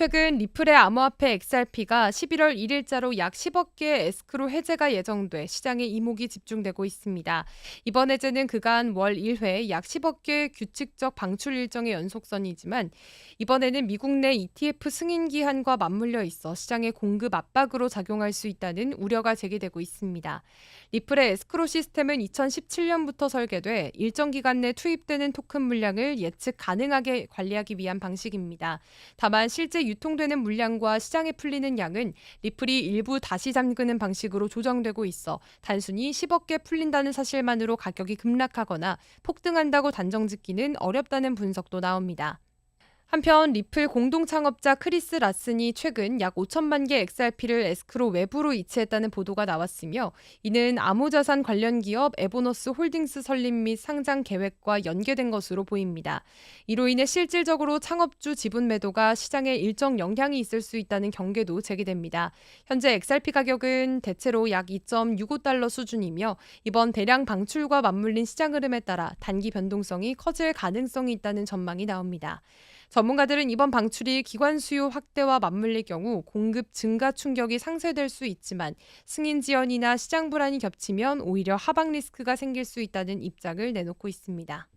최근 리플의 암호화폐 XRP가 11월 1일자로 약 10억 개의 에스크로 해제가 예정돼 시장에 이목이 집중되고 있습니다. 이번 해제는 그간 월 1회 약 10억 개의 규칙적 방출 일정의 연속선이지만 이번에는 미국 내 ETF 승인 기한과 맞물려 있어 시장의 공급 압박으로 작용할 수 있다는 우려가 제기되고 있습니다. 리플의 에스크로 시스템은 2017년부터 설계돼 일정 기간 내 투입되는 토큰 물량을 예측 가능하게 관리하기 위한 방식입니다. 다만 실제 유통되는 물량과 시장에 풀리는 양은 리플이 일부 다시 잠그는 방식으로 조정되고 있어 단순히 10억 개 풀린다는 사실만으로 가격이 급락하거나 폭등한다고 단정 짓기는 어렵다는 분석도 나옵니다. 한편 리플 공동 창업자 크리스 라슨이 최근 약 5천만 개 XRP를 에스크로 외부로 이체했다는 보도가 나왔으며 이는 암호자산 관련 기업 에보너스 홀딩스 설립 및 상장 계획과 연계된 것으로 보입니다. 이로 인해 실질적으로 창업주 지분 매도가 시장에 일정 영향이 있을 수 있다는 경계도 제기됩니다. 현재 XRP 가격은 대체로 약 2.65달러 수준이며 이번 대량 방출과 맞물린 시장 흐름에 따라 단기 변동성이 커질 가능성이 있다는 전망이 나옵니다. 전문가들은 이번 방출이 기관 수요 확대와 맞물릴 경우 공급 증가 충격이 상쇄될 수 있지만 승인 지연이나 시장 불안이 겹치면 오히려 하방 리스크가 생길 수 있다는 입장을 내놓고 있습니다.